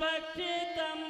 बख्शतम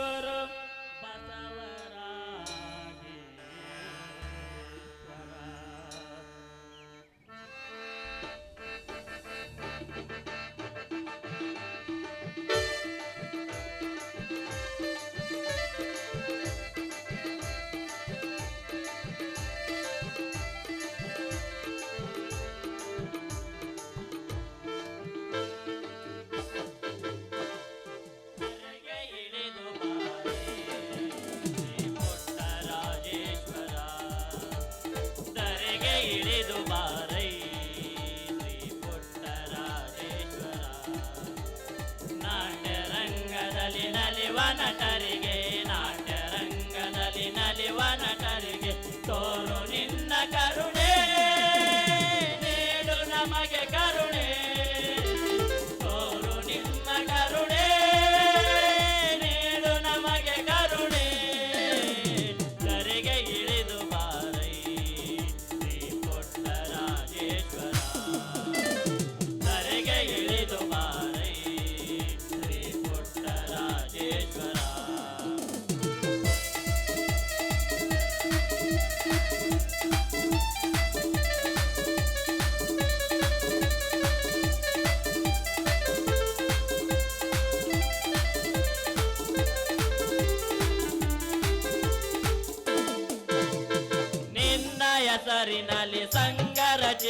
कर ತಿಳಿದು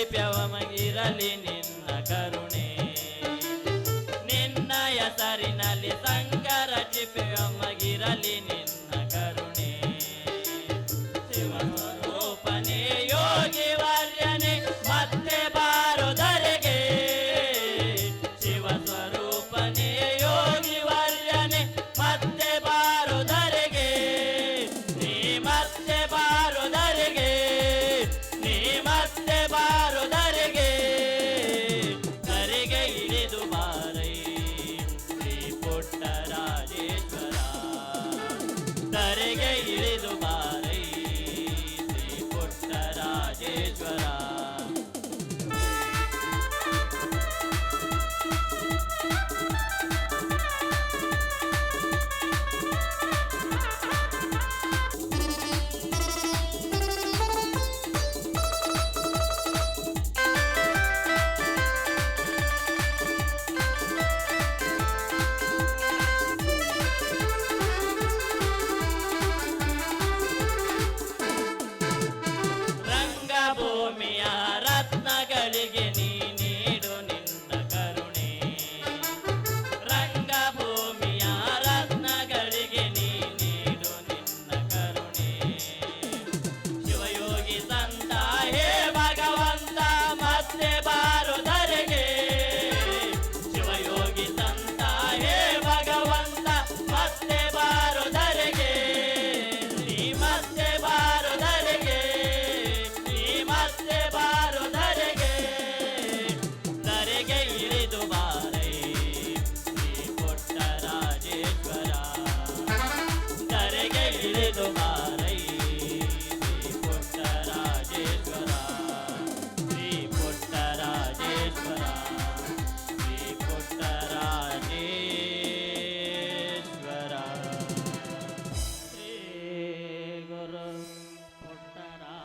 ಸಿಪ್ಯವ ನಿನ್ನ ಕರುಣೆ. ನಿನ್ನ ಹೆಸರಿನಲ್ಲಿ ಸಂಕರ సేదువారై శ్రీ పుట్టరాజేశ్వర శ్రీ పుట్టరాజేశ్వర శ్రీ పుట్టరాజేశ్వర శ్రీ గురు పుట్టరాజేశ్వర